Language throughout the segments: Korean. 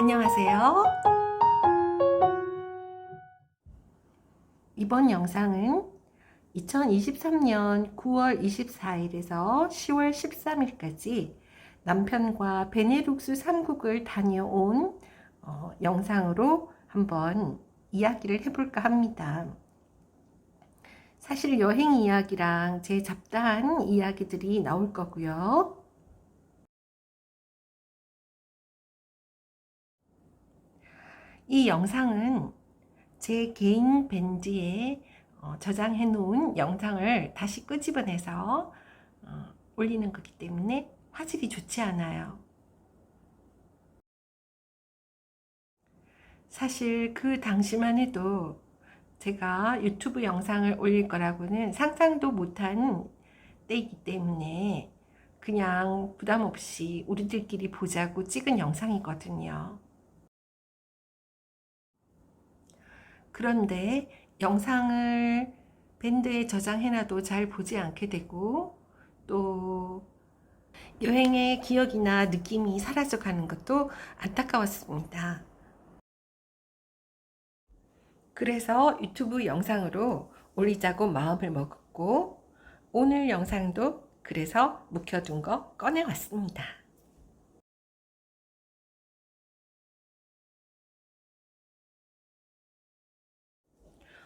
안녕하세요. 이번 영상은 2023년 9월 24일에서 10월 13일까지 남편과 베네룩스 3국을 다녀온 어, 영상으로 한번 이야기를 해볼까 합니다. 사실 여행 이야기랑 제 잡다한 이야기들이 나올 거고요. 이 영상은 제 개인 밴드에 어, 저장해 놓은 영상을 다시 끄집어내서 어, 올리는 거기 때문에 화질이 좋지 않아요. 사실 그 당시만 해도 제가 유튜브 영상을 올릴 거라고는 상상도 못한 때이기 때문에 그냥 부담 없이 우리들끼리 보자고 찍은 영상이거든요. 그런데 영상을 밴드에 저장해놔도 잘 보지 않게 되고 또 여행의 기억이나 느낌이 사라져 가는 것도 안타까웠습니다. 그래서 유튜브 영상으로 올리자고 마음을 먹었고 오늘 영상도 그래서 묵혀둔 거 꺼내왔습니다.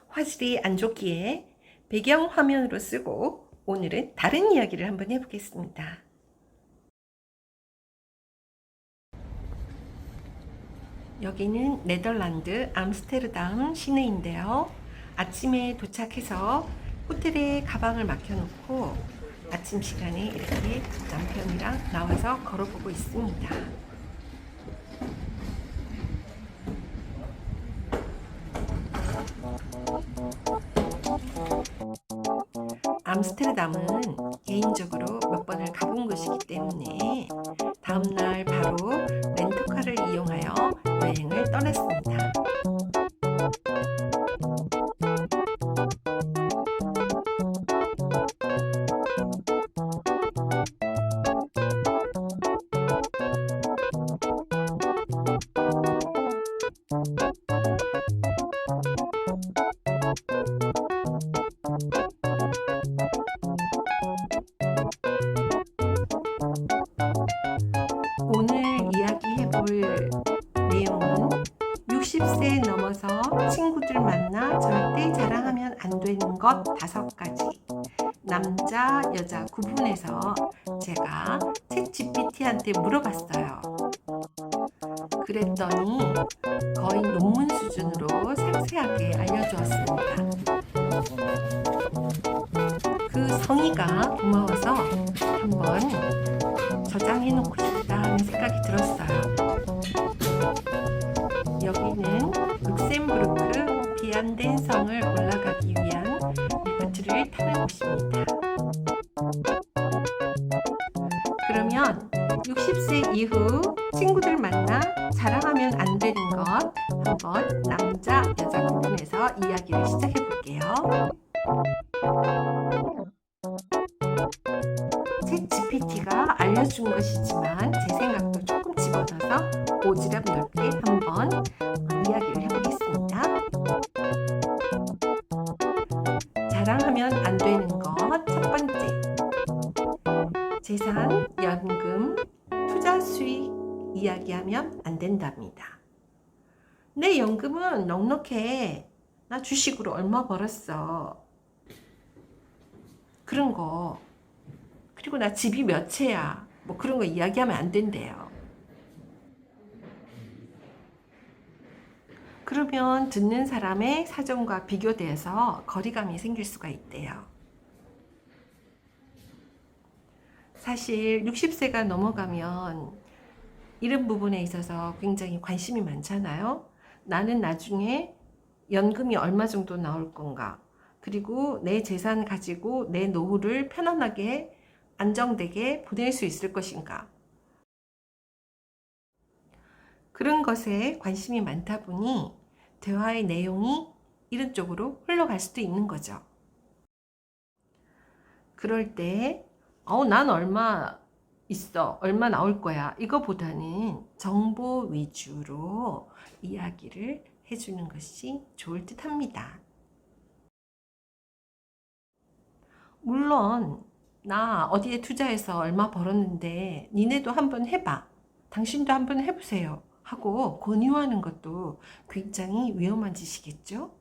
화질이 안 좋기에 배경 화면으로 쓰고 오늘은 다른 이야기를 한번 해보겠습니다. 여기는 네덜란드 암스테르담 시내인데요. 아침에 도착해서 호텔에 가방을 맡겨놓고 아침 시간에 이렇게 남편이랑 나와서 걸어보고 있습니다. 암스테르담은 개인적으로 몇 번을 가본 곳이기 때문에 다음날 바로 렌터카를 이용하여 여행을 떠났습니다. 것 다섯 가지. 남자, 여자 구분해서 제가 챗 GPT한테 물어봤어요. 그랬더니 거의 논문 수준으로 상세하게 알려주었습니다. 그 성의가 고마워서 한번 저장해 놓고 싶다 하는 생각이 들었어요. 여기는 룩셈부르크 비안덴 성을 올라가기 리프트를 타는 곳입니다. 그러면 60세 이후 친구들 만나 자랑하면 안 되는 것 한번 남자, 여자 구분해서 이야기를 시작해 투자 수익 이야기하면 안 된답니다. 내 연금은 넉넉해. 나 주식으로 얼마 벌었어. 그런 거 그리고 나 집이 몇 채야. 뭐 그런 거 이야기하면 안 된대요. 그러면 듣는 사람의 사정과 비교돼서 거리감이 생길 수가 있대요. 사실 60세가 넘어가면 이런 부분에 있어서 굉장히 관심이 많잖아요. 나는 나중에 연금이 얼마 정도 나올 건가? 그리고 내 재산 가지고 내 노후를 편안하게 안정되게 보낼 수 있을 것인가? 그런 것에 관심이 많다 보니 대화의 내용이 이런 쪽으로 흘러갈 수도 있는 거죠. 그럴 때, 어, 난 얼마 있어. 얼마 나올 거야. 이거보다는 정보 위주로 이야기를 해주는 것이 좋을 듯 합니다. 물론, 나 어디에 투자해서 얼마 벌었는데, 니네도 한번 해봐. 당신도 한번 해보세요. 하고 권유하는 것도 굉장히 위험한 짓이겠죠?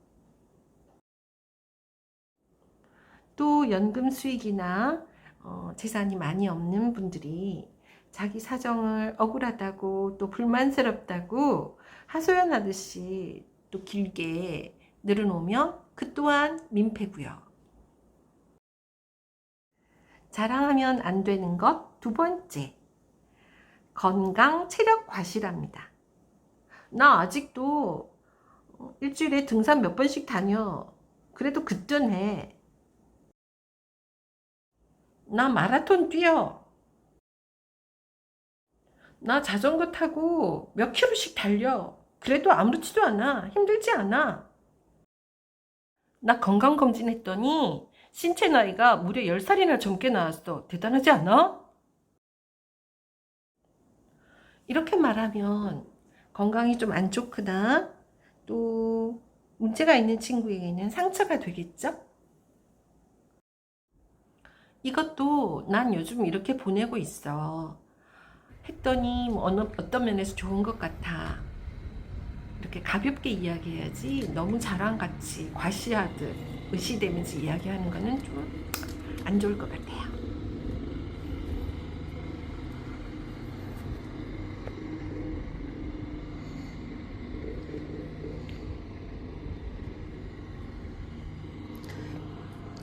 또 연금 수익이나 어, 재산이 많이 없는 분들이 자기 사정을 억울하다고 또 불만스럽다고 하소연하듯이 또 길게 늘어놓으면 그 또한 민폐고요. 자랑하면 안 되는 것 두 번째. 건강 체력 과시랍니다. 나 아직도 어, 일주일에 등산 몇 번씩 다녀. 그래도 그전에 나 마라톤 뛰어. 나 자전거 타고 몇 킬로씩 달려. 그래도 아무렇지도 않아. 힘들지 않아. 나 건강검진 했더니 신체 나이가 무려 10살이나 젊게 나왔어. 대단하지 않아? 이렇게 말하면 건강이 좀 안 좋거나 또 문제가 있는 친구에게는 상처가 되겠죠? 이것도 난 요즘 이렇게 보내고 있어. 했더니 뭐 어느, 어떤 면에서 좋은 것 같아. 이렇게 가볍게 이야기해야지 너무 자랑같이 과시하듯 의시되면서 이야기하는 거는 좀 안 좋을 것 같아요.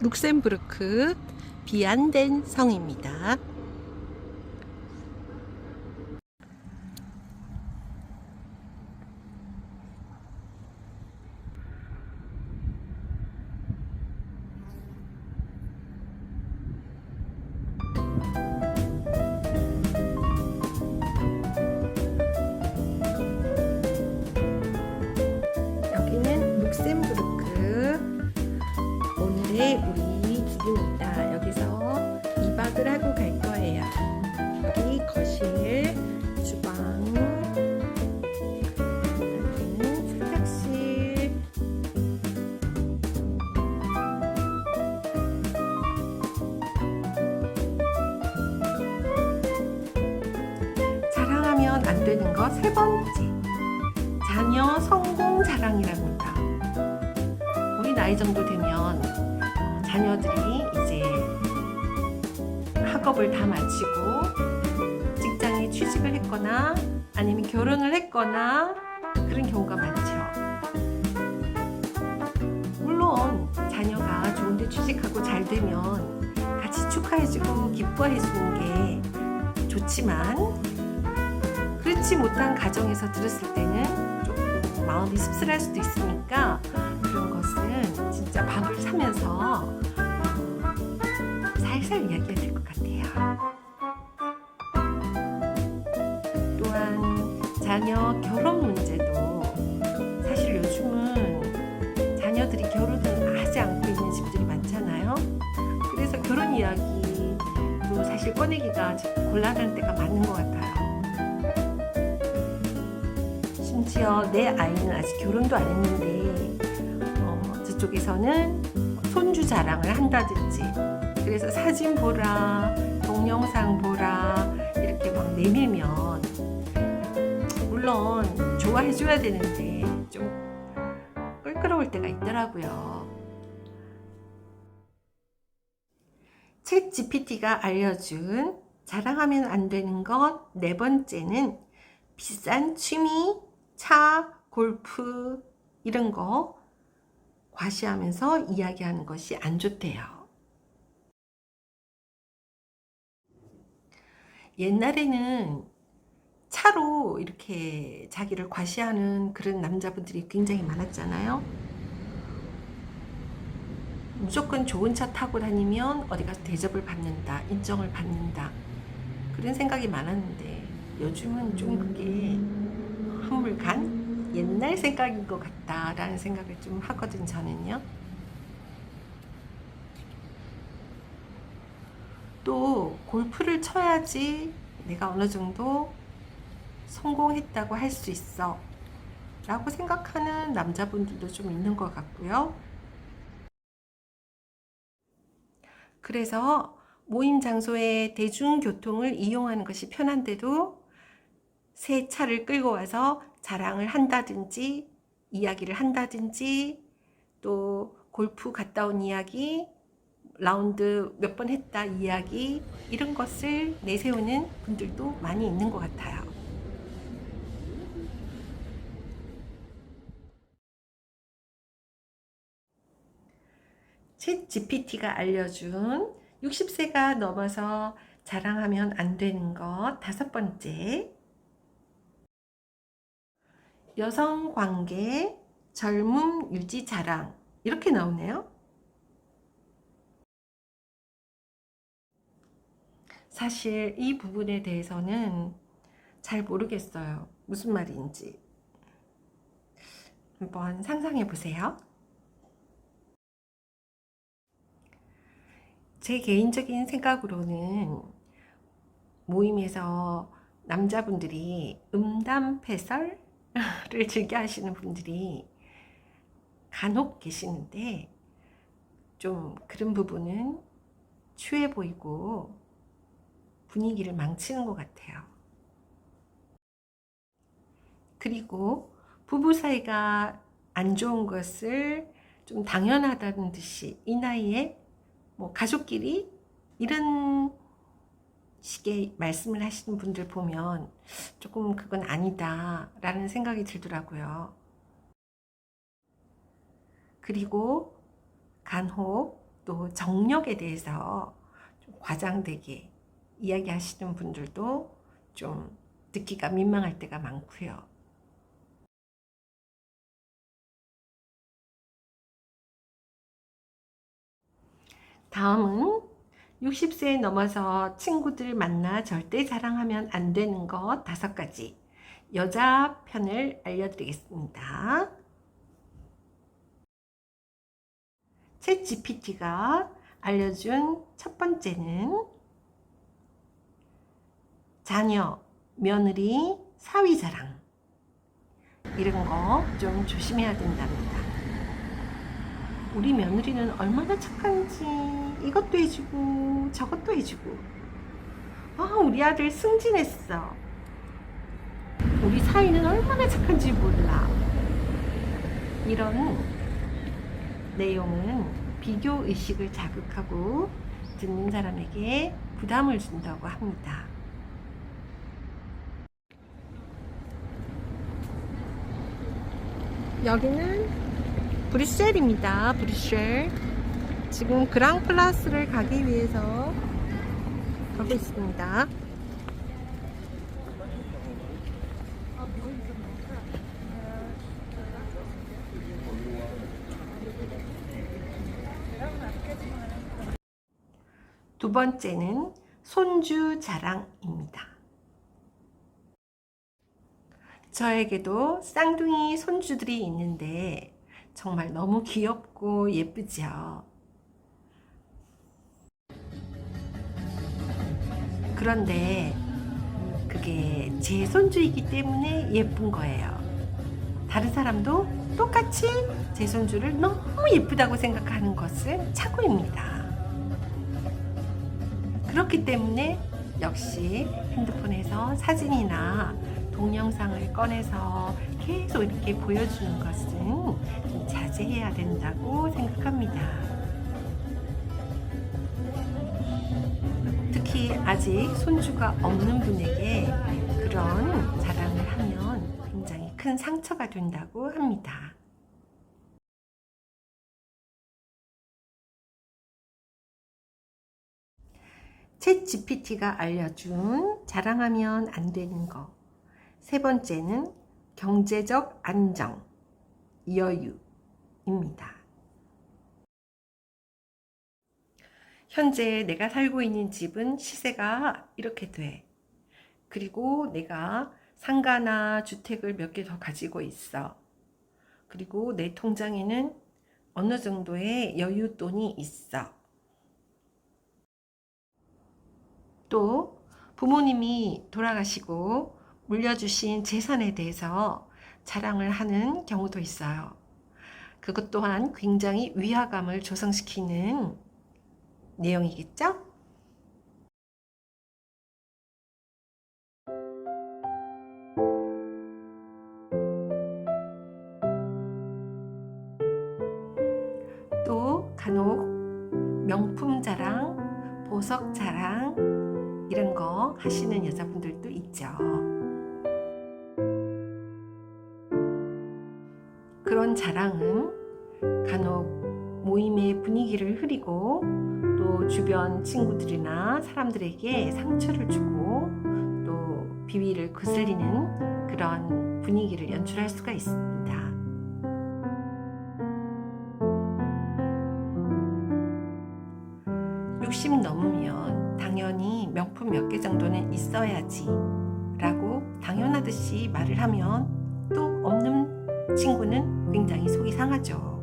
룩셈부르크 비안덴 성입니다. 취직을 했거나 아니면 결혼을 했거나 그런 경우가 많죠. 물론 자녀가 좋은데 취직하고 잘 되면 같이 축하해주고 기뻐해주는 게 좋지만 그렇지 못한 가정에서 들었을 때는 조금 마음이 씁쓸할 수도 있으니까 그런 것은 진짜 밥을 사면서 살살 이야기해야 될 것 같아요. 자녀 결혼 문제도 사실 요즘은 자녀들이 결혼을 하지 않고 있는 집들이 많잖아요. 그래서 결혼 이야기도 사실 꺼내기가 곤란할 때가 많은 것 같아요. 심지어 내 아이는 아직 결혼도 안 했는데 어, 저쪽에서는 손주 자랑을 한다든지 그래서 사진 보라 동영상 보라 이렇게 막 내밀면 물론 좋아해 줘야 되는데 좀 껄끄러울 때가 있더라고요. 챗 GPT가 알려준 자랑하면 안 되는 것 네 번째는 비싼 취미, 차, 골프 이런 거 과시하면서 이야기하는 것이 안 좋대요. 옛날에는 차로 이렇게 자기를 과시하는 그런 남자분들이 굉장히 많았잖아요. 무조건 좋은 차 타고 다니면 어디 가서 대접을 받는다, 인정을 받는다. 그런 생각이 많았는데 요즘은 좀 그게 한물간 옛날 생각인 것 같다라는 생각을 좀 하거든 저는요. 또 골프를 쳐야지 내가 어느 정도 성공했다고 할 수 있어. 라고 생각하는 남자분들도 좀 있는 것 같고요. 그래서 모임 장소에 대중교통을 이용하는 것이 편한데도 새 차를 끌고 와서 자랑을 한다든지 이야기를 한다든지 또 골프 갔다 온 이야기 라운드 몇 번 했다 이야기 이런 것을 내세우는 분들도 많이 있는 것 같아요. 챗 GPT가 알려준 60세가 넘어서 자랑하면 안 되는 것 다섯 번째. 여성 관계 젊음 유지 자랑. 이렇게 나오네요. 사실 이 부분에 대해서는 잘 모르겠어요. 무슨 말인지. 한번 상상해 보세요. 제 개인적인 생각으로는 모임에서 남자분들이 음담패설을 즐겨 하시는 분들이 간혹 계시는데 좀 그런 부분은 추해 보이고 분위기를 망치는 것 같아요. 그리고 부부 사이가 안 좋은 것을 좀 당연하다는 듯이 이 나이에 뭐 가족끼리 이런 식의 말씀을 하시는 분들 보면 조금 그건 아니다라는 생각이 들더라고요. 그리고 간혹 또 정력에 대해서 좀 과장되게 이야기하시는 분들도 좀 듣기가 민망할 때가 많고요. 다음은 60세 넘어서 친구들 만나 절대 자랑하면 안 되는 것 다섯 가지. 여자 편을 알려드리겠습니다. 챗 GPT가 알려준 첫 번째는 자녀, 며느리, 사위 자랑. 이런 거 좀 조심해야 된답니다. 우리 며느리는 얼마나 착한지 이것도 해주고 저것도 해주고 아 우리 아들 승진했어 우리 사위는 얼마나 착한지 몰라 이런 내용은 비교 의식을 자극하고 듣는 사람에게 부담을 준다고 합니다. 여기는 브뤼셀입니다. 브뤼셀. 지금 그랑 플라스를 가기 위해서 가고 있습니다. 두 번째는 손주 자랑입니다. 저에게도 쌍둥이 손주들이 있는데 정말 너무 귀엽고 예쁘죠. 그런데 그게 제 손주이기 때문에 예쁜 거예요. 다른 사람도 똑같이 제 손주를 너무 예쁘다고 생각하는 것은 착오입니다. 그렇기 때문에 역시 핸드폰에서 사진이나 동영상을 꺼내서 계속 이렇게 보여주는 것은 좀 자제해야 된다고 생각합니다. 아직 손주가 없는 분에게 그런 자랑을 하면 굉장히 큰 상처가 된다고 합니다. 챗 GPT가 알려준 자랑하면 안 되는 거. 세 번째는 경제적 안정, 여유입니다. 현재 내가 살고 있는 집은 시세가 이렇게 돼. 그리고 내가 상가나 주택을 몇 개 더 가지고 있어. 그리고 내 통장에는 어느 정도의 여윳돈이 있어. 또 부모님이 돌아가시고 물려주신 재산에 대해서 자랑을 하는 경우도 있어요. 그것 또한 굉장히 위화감을 조성시키는 내용이겠죠? 또 간혹 명품 자랑, 보석 자랑 이런 거 하시는 여자분들도 있죠. 그런 자랑은 간혹 모임의 분위기를 흐리고 또 주변 친구들이나 사람들에게 상처를 주고 또 비위를 거슬리는 그런 분위기를 연출할 수가 있습니다. 60 넘으면 당연히 명품 몇 개 정도는 있어야지 라고 당연하듯이 말을 하면 또 없는 친구는 굉장히 속이 상하죠.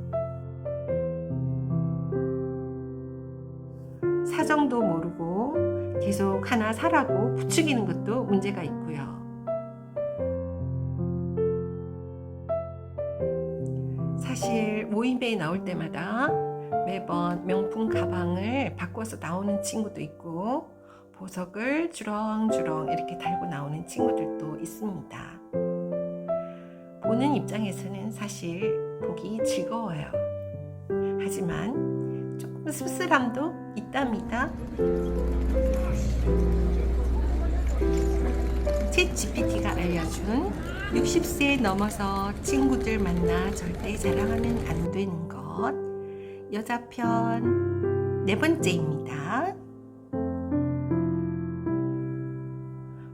사정도 모르고 계속 하나 사라고 부추기는 것도 문제가 있고요. 사실 모임에 나올 때마다 매번 명품 가방을 바꿔서 나오는 친구도 있고 보석을 주렁주렁 이렇게 달고 나오는 친구들도 있습니다. 보는 입장에서는 사실 보기 즐거워요. 하지만 씁쓸함도 있답니다. 챗 GPT가 알려준 60세 넘어서 친구들 만나 절대 자랑하면 안 되는 것 여자 편 네 번째입니다.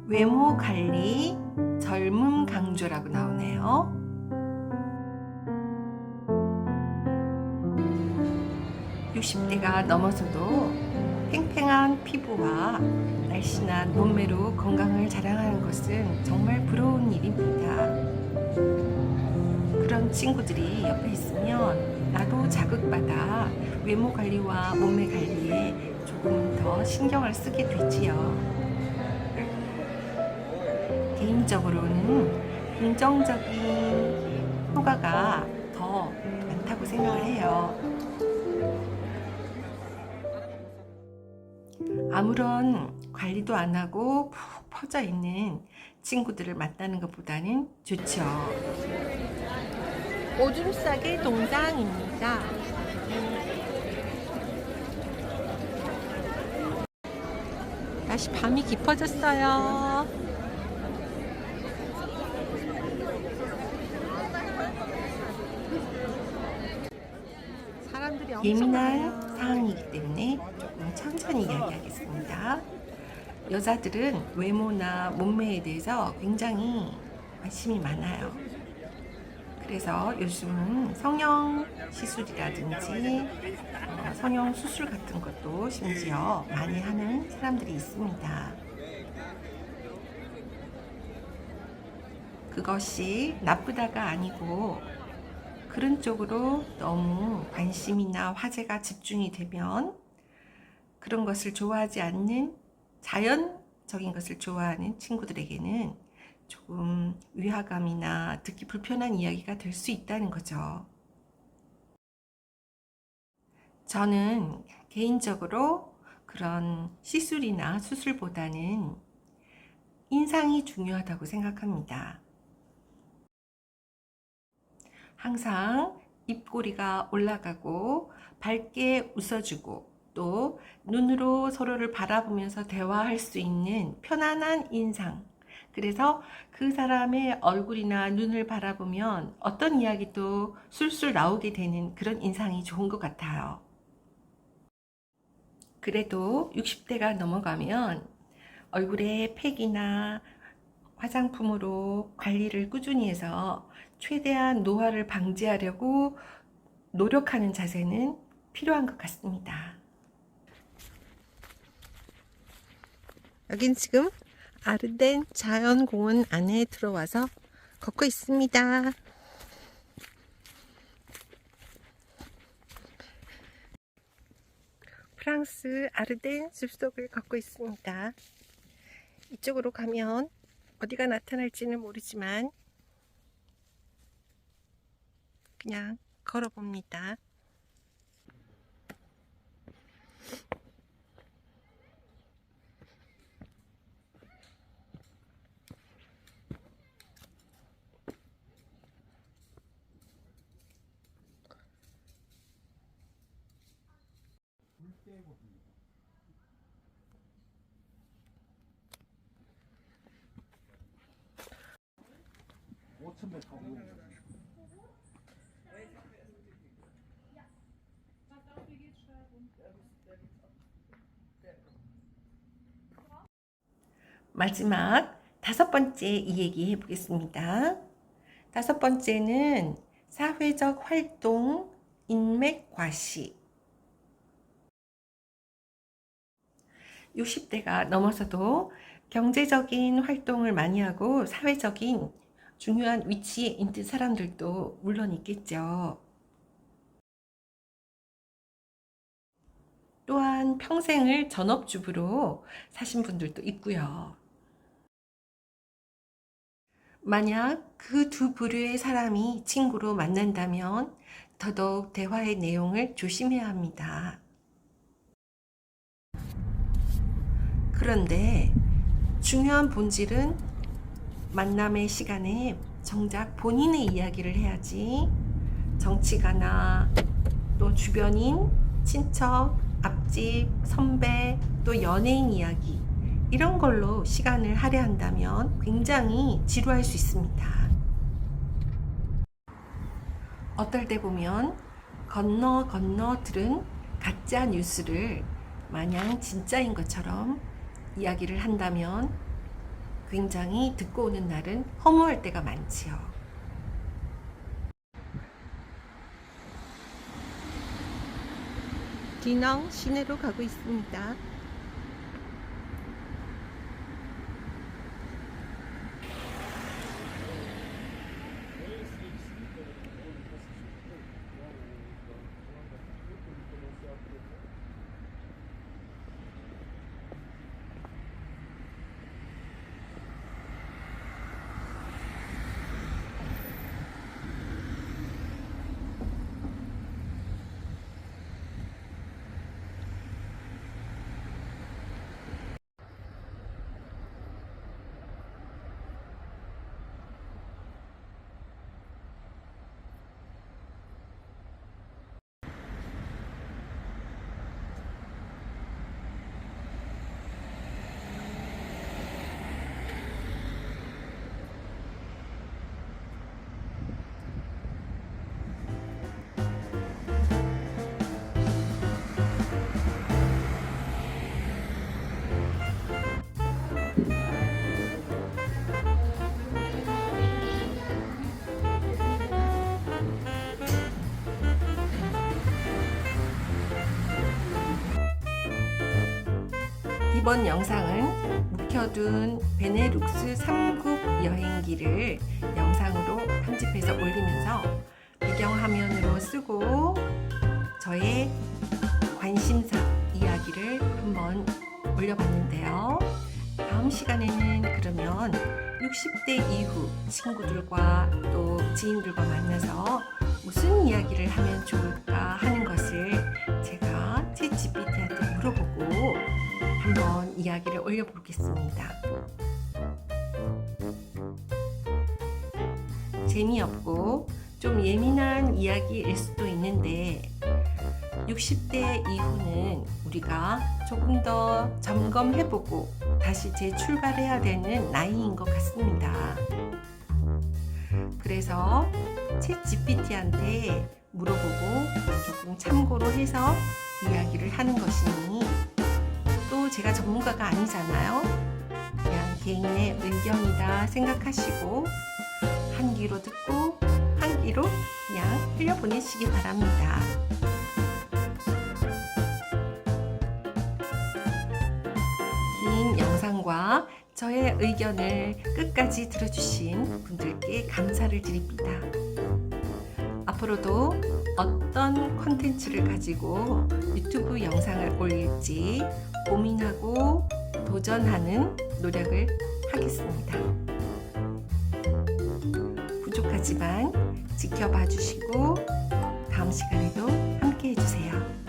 외모 관리 젊음 강조라고 나오네요. (60대가) 넘어서도 팽팽한 피부와 날씬한 몸매로 건강을 자랑하는 것은 정말 부러운 일입니다. 그런 친구들이 옆에 있으면 나도 자극받아 외모 관리와 몸매 관리에 조금 더 신경을 쓰게 되지요. 개인적으로는 긍정적인 효과가 더 많다고 생각을 해요. 아무런 관리도 안 하고 푹 퍼져 있는 친구들을 만나는 것보다는 좋죠. 오줌 싸개 동장입니다. 다시 밤이 깊어졌어요. 사람들이 엄청 예민한 많아요. 상황이기 때문에 조금 천천히 이야기하겠습니다. 여자들은 외모나 몸매에 대해서 굉장히 관심이 많아요. 그래서 요즘은 성형 시술이라든지 어, 성형 수술 같은 것도 심지어 많이 하는 사람들이 있습니다. 그것이 나쁘다가 아니고 그런 쪽으로 너무 관심이나 화제가 집중이 되면 그런 것을 좋아하지 않는 자연적인 것을 좋아하는 친구들에게는 조금 위화감이나 듣기 불편한 이야기가 될 수 있다는 거죠. 저는 개인적으로 그런 시술이나 수술보다는 인상이 중요하다고 생각합니다. 항상 입꼬리가 올라가고 밝게 웃어주고 또 눈으로 서로를 바라보면서 대화할 수 있는 편안한 인상. 그래서 그 사람의 얼굴이나 눈을 바라보면 어떤 이야기도 술술 나오게 되는 그런 인상이 좋은 것 같아요. 그래도 60대가 넘어가면 얼굴에 팩이나 화장품으로 관리를 꾸준히 해서 최대한 노화를 방지하려고 노력하는 자세는 필요한 것 같습니다. 여긴 지금 아르덴 자연공원 안에 들어와서 걷고 있습니다. 프랑스 아르덴 숲속을 걷고 있습니다. 이쪽으로 가면 어디가 나타날지는 모르지만 그냥 걸어 봅니다. 마지막 다섯 번째 이 얘기 해보겠습니다. 다섯 번째는 사회적 활동 인맥 과시. 60대가 넘어서도 경제적인 활동을 많이 하고 사회적인 중요한 위치에 있는 사람들도 물론 있겠죠. 또한 평생을 전업주부로 사신 분들도 있고요. 만약 그 두 부류의 사람이 친구로 만난다면 더더욱 대화의 내용을 조심해야 합니다. 그런데 중요한 본질은 만남의 시간에 정작 본인의 이야기를 해야지 정치가나 또 주변인, 친척, 앞집, 선배, 또 연예인 이야기 이런 걸로 시간을 할애한다면 굉장히 지루할 수 있습니다. 어떨 때 보면 건너 건너 들은 가짜 뉴스를 마냥 진짜인 것처럼 이야기를 한다면 굉장히 듣고 오는 날은 허무할 때가 많지요. 디낭 시내로 가고 있습니다. 이번 영상은 묵혀둔 베네룩스 3국 여행기를 영상으로 편집해서 올리면서 배경화면으로 쓰고 저의 관심사 이야기를 한번 올려봤는데요. 다음 시간에는 그러면 60대 이후 친구들과 또 지인들과 만나서 무슨 이야기를 하면 좋을까 하는 것을 이야기를 올려보겠습니다. 재미없고 좀 예민한 이야기일 수도 있는데 60대 이후는 우리가 조금 더 점검해보고 다시 재출발해야 되는 나이인 것 같습니다. 그래서 챗 GPT한테 물어보고 조금 참고로 해서 이야기를 하는 것이니 또 제가 전문가가 아니잖아요. 그냥 개인의 의견이다 생각하시고 한 귀로 듣고 한 귀로 그냥 흘려보내시기 바랍니다. 긴 영상과 저의 의견을 끝까지 들어주신 분들께 감사를 드립니다. 앞으로도 어떤 컨텐츠를 가지고 유튜브 영상을 올릴지 고민하고 도전하는 노력을 하겠습니다. 부족하지만 지켜봐 주시고 다음 시간에도 함께 해주세요.